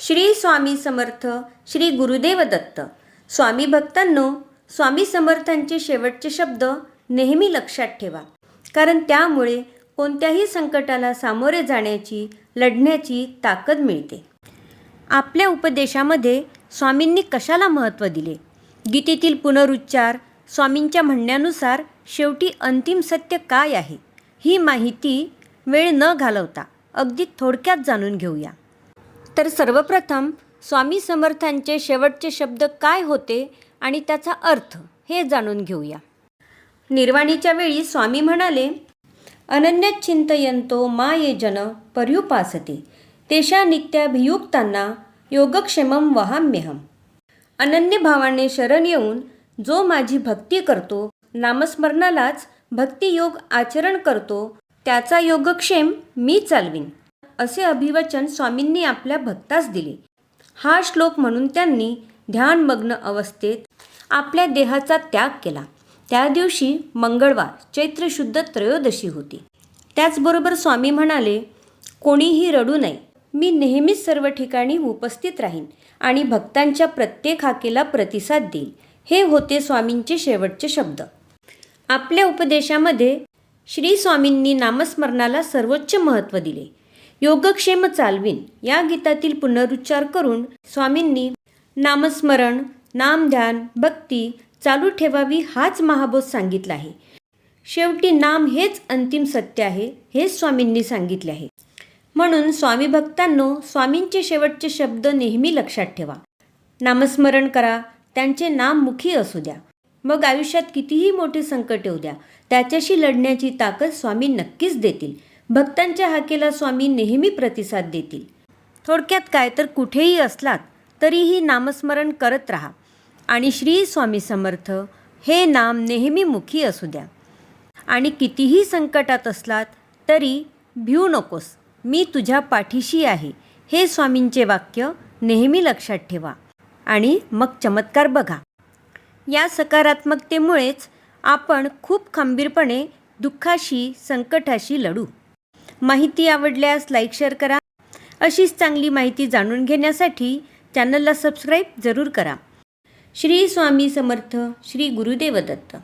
श्री स्वामी समर्थ श्री गुरुदेव दत्त. स्वामी भक्तांनो स्वामी समर्थांचे शेवटचे शब्द नेहमी लक्षात ठेवा. कारण त्यामुळे कोणत्याही संकटाला सामोरे जाण्याची लढण्याची ताकद मिळते. आपल्या उपदेशामध्ये स्वामींनी कशाला महत्त्व दिले? गीतेतील पुनरुच्चार स्वामींच्या म्हणण्यानुसार शेवटी अंतिम सत्य काय आहे? ही माहिती वेळ न घालवता अगदी थोडक्यात जाणून घेऊया. तर सर्वप्रथम स्वामी समर्थांचे शेवटचे शब्द काय होते आणि त्याचा अर्थ हे जाणून घेऊया. निर्वाणीच्या वेळी स्वामी म्हणाले अनन्यचिंतयंतो मा ये जन पर्युपासते तेषा नित्याभियुक्तांना योगक्षेमम वहाम्यहम अनन्य भावाने शरण येऊन जो माझी भक्ती करतो नामस्मरणालाच भक्तियोग आचरण करतो त्याचा योगक्षेम मी चालवीन. असे अभिवचन स्वामींनी आपल्या भक्तास दिले. हा श्लोक म्हणून त्यांनी ध्यानमग्न अवस्थेत आपल्या देहाचा त्याग केला. त्या दिवशी मंगळवार चैत्र शुद्ध त्रयोदशी होती. त्याचबरोबर स्वामी म्हणाले कोणीही रडू नये. मी नेहमीच सर्व ठिकाणी उपस्थित राहीन आणि भक्तांच्या प्रत्येक हाकेला प्रतिसाद देईल हे होते स्वामींचे शेवटचे शब्द. आपल्या उपदेशामध्ये श्री स्वामींनी नामस्मरणाला सर्वोच्च महत्त्व दिले. योगक्षेम चालवीन. या गीतातील पुनरुच्चार करून स्वामींनी नामस्मरण नामध्यान भक्ती चालू ठेवावी हाच महाबोध सांगितला आहे. शेवटी नाम हेच अंतिम सत्य आहे हेच स्वामींनी सांगितले आहे. म्हणून स्वामी भक्तांनो स्वामींचे शेवटचे शब्द नेहमी लक्षात ठेवा. नामस्मरण करा त्यांचे नाम मुखी असू द्या. मग आयुष्यात कितीही मोठे संकट येऊ द्या त्याच्याशी लढण्याची ताकद स्वामी नक्कीच देतील. भक्तांच्या हाकेला स्वामी नेहमी प्रतिसाद देतील. थोडक्यात काय तर कुठेही असलात तरीही नामस्मरण करत राहा. आणि श्री स्वामी समर्थ हे नाम नेहमी मुखी असू द्या. आणि कितीही संकटात असलात तरी भिऊ नकोस. मी तुझ्या पाठीशी आहे. हे स्वामींचे वाक्य नेहमी लक्षात ठेवा. आणि मग चमत्कार बघा. या सकारात्मकतेमुळेच आपण खूप खंबीरपणे दुःखाशी संकटाशी लढू. माहिती आवडल्यास लाईक शेअर करा. अशीच चांगली माहिती जाणून घेण्यासाठी चॅनलला सबस्क्राईब जरूर करा. श्री स्वामी समर्थ श्री गुरुदेव दत्त.